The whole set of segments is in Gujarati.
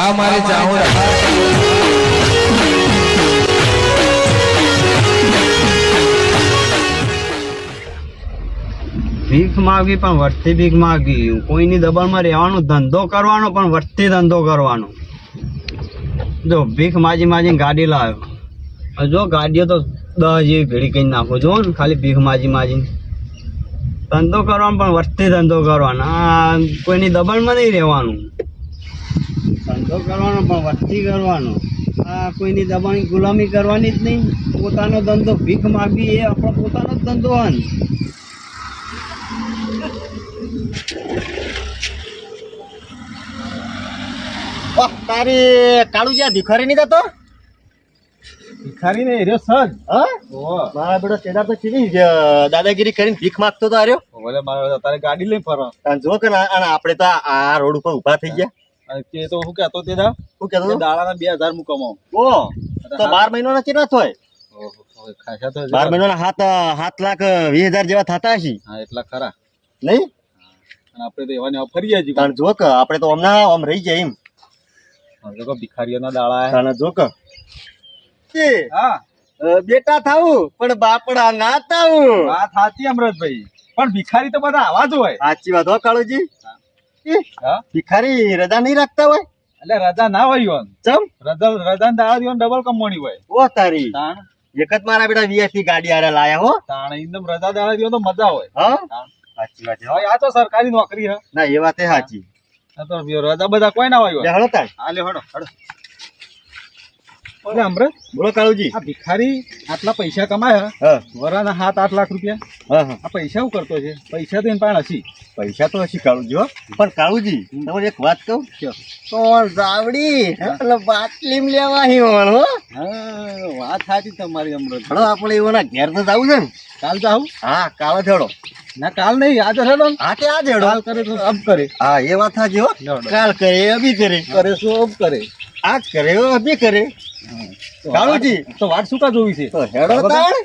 આ મારે જાઉં ભીખ માગી પણ વર્ષથી ભીખ માગી. કોઈની દબાણમાં રહેવાનો ધંધો કરવાનો પણ વર્ષથી ધંધો કરવાનો. જો ભીખ માજી માજીને ગાડી લાવ્યો. જો ગાડીઓ તો દસ જેવી ભેળી કરી નાખો. જો ને ખાલી ભીખ માજી માજીને. ધંધો કરવાનો પણ વર્ષથી ધંધો કરવાનો. કોઈની દબાણમાં નહીં રહેવાનું. ધંધો કરવાનો પણ વસ્તી કરવાનો. આ કોઈની દબાણી ગુલામી કરવાની જ નહીં. પોતાનો ધંધો ભીખ માગવી એ આપણો પોતાનો જ ધંધો હન તારી જ્યાં ભિખારી નહીં તો? ભિખારી નહીં રહ્યો સર. હા? મારા બેડો ચેડા પર ચીની દાદાગીરી કરીને ભીખ માગતો તો આર્યો ભલે મારા તારે ગાડી લઈને ફરો જો કે આપણે તો આ રોડ ઉપર ઊભા થઈ ગયા. તે તો આમ રહી જાય એમ. જો ભિખારીઓના દાડા કારણ કે. હા. બેટા થાવું પણ બાપડા ના થાવું વાત સાચી અમૃતભાઈ પણ ભિખારી તો બધા આવા જ હોય. સાચી વાત હો કાળુજી. ભિખારી રજા નહીં રાખતા હોય? એટલે રજા ના હોય યોન ચમ? રજા રજા ના યોન ડબલ કમોણી હોય. ઓ તારી. એક જ મારા બેટા વીએસી ગાડી આરે લાયા હો. તાણ એકદમ રજા દાળા દિયો તો મજા હોય. હા? સાચી વાત છે. આ તો સરકારી નોકરી હે. ના એ વાત સાચી. તો રજા બધા કોઈ ના હોય હેડો તાણ. હાલે હડો હડો અરે અમૃત બોલો કાળુજી. આ ભિખારી આટલા પૈસા કમાયા? વરાના સાત આઠ લાખ રૂપિયા. આ પૈસા શું કરતો છે? પૈસા તો એમ પણ હસી પૈસા તો હસી કાળુજી હો. પણ કાળુજી એક વાત કહું? કોણ જાવડી એટલે બાટલીમ લેવા અહીં હો. વાત સાચી તમારી અમૃત હળો આપણે એવાના ઘેર તો જવું છે ને. કાલ જાવ હા કાલે જડો. ના કાલ નહીં આજે હેડો હા કે આજે હેડો કાલ કરે તો અબ કરે. હા એ વાત સાચી હો. કાલ કરે અભી કરે. કરે શું અબ કરે. આ જ કરે બે કરે. કાળુજી તો વાત શું કા જોવી છે? તો હેડો તાળ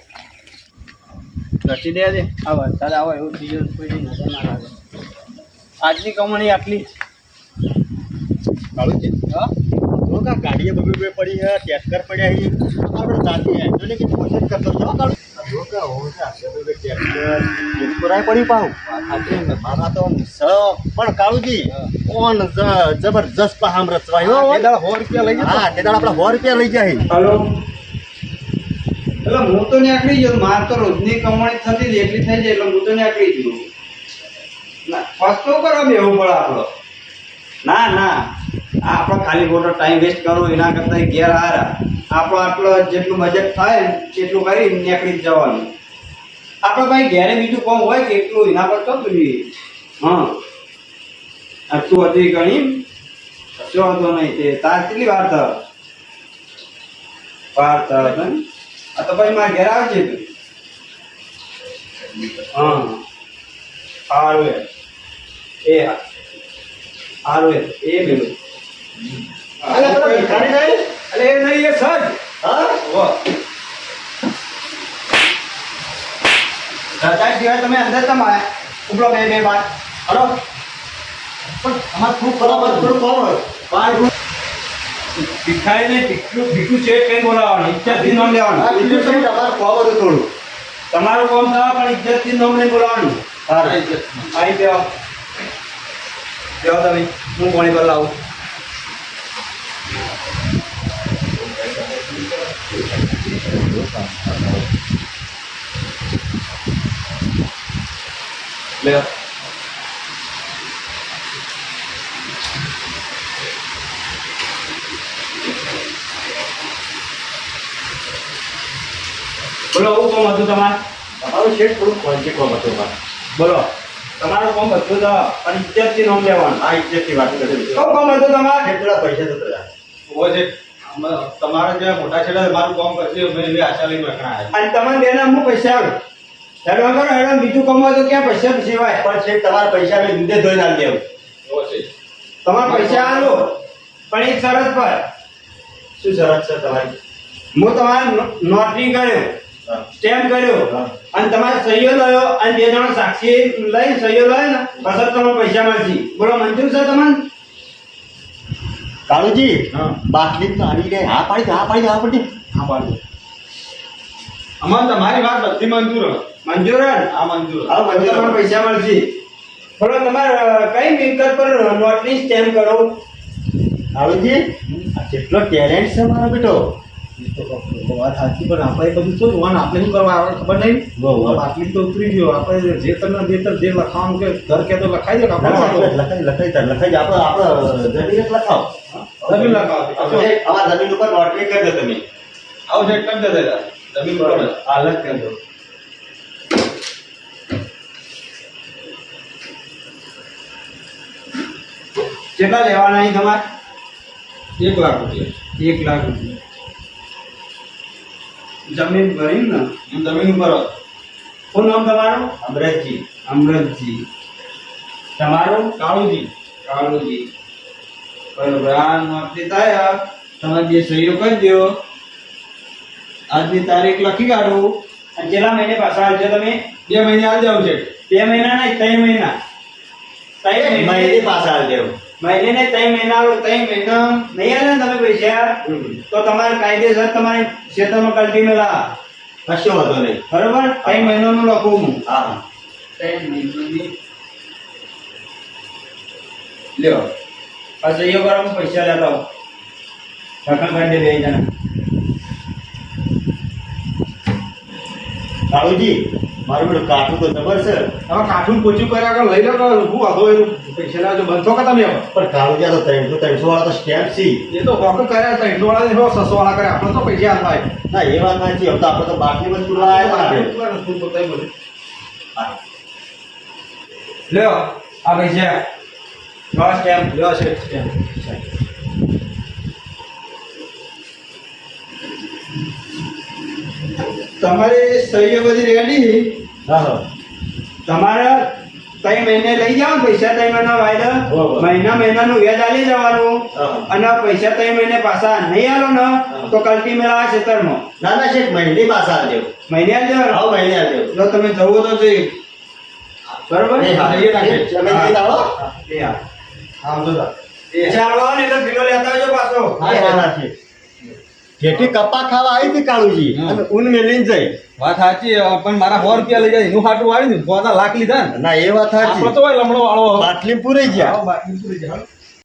રસી દે દે આ વરસાદ આવો એવું બીજો કોઈ નજર ના લાગે. આજની કમાણી આટલી. કાળુજી હા? का गाड़ियाँ दुबी में पड़ी है टैक्कर पड़े ही और जाती है तो પડી પાઉં મારા તો પણ કાળુજી કોણ જબરજસ્ત પહામ રચવાય રૂપિયા લઈ જાય આપણા સો રૂપિયા લઈ જાય હલો. એટલે હું તો નીકળી ગયો માર તો રોજની કમાણી થતી જ એટલી થઈ જાય એટલે હું તો નીકળી ગયો. ના ફસતો કરો બેવું પડે આપણો. ના ના. આ આપણો ખાલી ખોટો ટાઈમ વેસ્ટ કરો એના કરતાં ઘેર હારા આપણો આટલો જેટલું બજેટ થાય ને એટલું કરી નીકળી જવાનું. આપણે ભાઈ ઘેરે બીજું કોમ હોય કે એટલું એના પર તો જોઈએ. હા. આટલું હતી ઘણી? કશો હતો નહીં. તે તાર કેટલી વાર થયો? વાર થયો આ તો ભાઈ મારા ઘેર આવજે તું. હા. સારું એ હા. એ મેળવું અલે પેલો ભિખારી નહીં એ નહીં એ તમે અંદર તમારે ઉપલો બે બે બાર હલો પણ કોણ ને ભીખું ભીખું છે કેમ બોલાવવાનું ઇજ્જતથી નામ લેવાનું બીજું તમે તમારું કોમ હતું તમારું કોમ થવા પણ ઇજ્જતથી નામ નહીં બોલાવાનું સારું આવી જાઓ જાઓ તમે હું પાણી પર લાવું બોલો હું કોમ હતું તમારે? તમારું છે થોડું ક્વોલિટી કોમ હતું તમારે બોલો. તમારું કોમ હતું તો પણ ઇત્યાસી નોમ લેવાનું. આ ઇત્યાસી વાત કરી કોમ હતું તમારે? એટલા પૈસા જતો જાય હોય છે. તમારા જે મોટા છેડા મારું કામ કરશે મેં આશા લઈ વખણા અને તમારે બેના હું પૈસા આવે. હેડો કરો હેડો બીજું કમાવો તો ક્યાં પૈસા સેવાય. પણ છે તમારા પૈસા મેં દૂધે ધોઈ નાખી દેવું. તમારા પૈસા આલો પણ એક શરત પર. શું શરત છે તમારી? હું તમારે નોટરી કર્યો સ્ટેમ્પ કર્યો અને તમારે સહીઓ લયો અને બે જણા સાક્ષી લઈ સહીઓ લયો ને પછી તમને પૈસા મળશે. બોલો મંજૂર છે તમારે? કાળુજી હા. બાટલી તો આવી ગઈ હા પાડી દે, હા પાડી દે, હા પાડી હા પાડી અમાર તમારી વાત બધી મંજૂર મંજૂર હા આ મંજૂર હે. મંજૂર. પણ પૈસા મળશે. પણ તમારે કઈ મિલકત પર નોટની સ્ટેમ્પ કરો? કાળુજી આ કેટલો ટેલેન્ટ છે મારો બેટો. વાત સાચી પણ આપણે બધું શું આપણે શું કરવા આવે ખબર નહીં? બહુ. તો ઉતરી ગયો. આપણે જે તને જે તર જે લખાવાનું કે ઘર કે તો લખાઈ દે લખાઈ લખાઈ લખાઈ જા. આપણે આપણે જમીન લખાવો. જમીન લખાવો. આવા જમીન ઉપર નોટરી કરી દો તમે. આવું છે કરી દે જમીન પર જ. આ અલગ કરી દો. કેટલા લેવાના અહીં તમારે? એક લાખ રૂપિયા. એક લાખ રૂપિયા. જમીન ભરી ને? જમીન ઉપર. શું નામ તમારું? અમરતજી અમૃતજી તમારું? કાળુજી. કાળુજી. બરોબર આ નોટની તમે જે સહીઓ કરી દો આજની તારીખ લખી કાઢું. અને છેલ્લા મહિને પાછા આવજો તમે? બે મહિને આવી જાવ છે. બે મહિના નહીં ત્રણ મહિના. ત્રણ મહિને? પાછા આવી જાવ મહિને ને ત્રણ મહિના આવો ત્રણ મહિના. નહીં આવે ને તમે પૈસા? તો તમારે કાયદેસર તમારે ક્ષેત્રમાં કલ્ટી મેલા. કશો વાંધો નહીં. બરોબર? ત્રણ મહિનાનું લખું હું હા. હા. ત્રણ મહિનાની લ્યો. કરો હું પૈસા લેતા આવું. દાખલ કરી દે બે જણા. બાબુજી મારું પેલું કાઠું તો ખબર છે. હવે કાઠું પોચું કર્યા આગળ લઈ લો ઊભું હતો એ પૈસા લેવા જો બંધો કે તમે પણ કાળુજી તો ત્રણસો ત્રણસો વાળા તો સ્ટેપ છે. એ તો હોક કર્યા ત્રણસો વાળા ને સસો વાળા કર્યા આપણે તો પૈસા થાય. ના એ વાત સાચી હવે તો આપણે તો બાટલી બધું આપણે. લ્યો આ પૈસા. બસ એમ લ્યો છે તમારી સહીઓ બધી રેડી? હા તમારે ત્રણ મહિને લઈ જાઓ પૈસા ત્રણ મહિના વાયદા. મહિના મહિનાનું વ્યાજ આલી જવાનું. અને પૈસા ત્રણ મહિને પાછા નહીં આલો ને તો કલ્ટી મેળા ખેતરમાં. ના ના શેઠ મહિને પાછા આવી મહિને આલી હા મહિને દેવું જો તમે જવું તો જઈ. બરોબર? ને હા. એ હા. જેથી કપા ખાવા આવી હતી કાળુજી. અને ઊન મેલીને જઈ. વાત સાચી પણ મારા સો રૂપિયા લઈ જાય. એનું હાટું વાળી ને પોતા લાખ લીધા ના. એ વાત સાચી. તો લમણો વાળો. બાટલી પૂરી ગયા. પૂરી જાય.